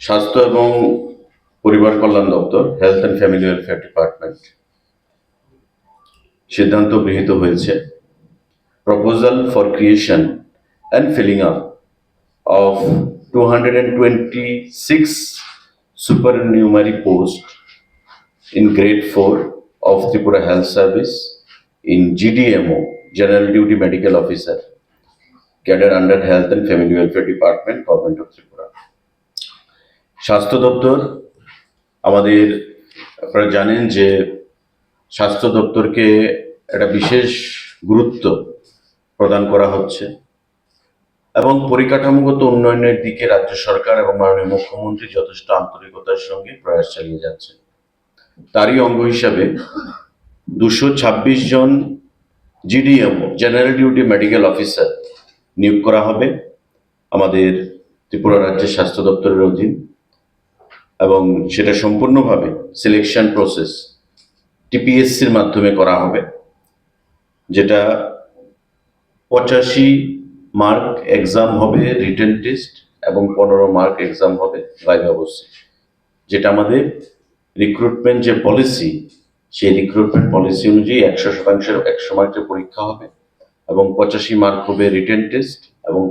স্বাস্থ্য এবং পরিবার কল্যাণ দপ্তর health and family welfare department সিদ্ধান্ত গৃহীত হয়েছে। Proposal for creation and filling up of two hundred and twenty six supernumerary post in grade four of Tripura health service in GDMO general duty medical officer cadre under health and family welfare department government of স্বাস্থ্য দপ্তর, আমাদের আপনারা জানেন যে স্বাস্থ্য দপ্তরকে একটা বিশেষ গুরুত্ব প্রদান করা হচ্ছে এবং পরিকাঠামোগত উন্নয়নের দিকে রাজ্য সরকার এবং মাননীয় মুখ্যমন্ত্রী যথেষ্ট আন্তরিকতার সঙ্গে প্রয়াস চালিয়ে যাচ্ছে। তারই অঙ্গ হিসাবে দুশো ছাব্বিশ জন GDMO general duty medical officer নিয়োগ করা হবে আমাদের ত্রিপুরা রাজ্যের স্বাস্থ্য দপ্তরের অধীন। এবং সেটা সম্পূর্ণভাবে সিলেকশন প্রসেস টিপিএসসির মাধ্যমে করা হবে, যেটা পঁচাশি মার্ক এক্সাম হবে রিটেন টেস্ট এবং পনেরো মার্ক এক্সাম হবে ভাইভা অবশ্যই। যেটা আমাদের রিক্রুটমেন্ট যে পলিসি সেই রিক্রুটমেন্ট পলিসি অনুযায়ী একশো শতাংশের একশো মার্কের পরীক্ষা হবে এবং পঁচাশি মার্ক হবে রিটেন টেস্ট এবং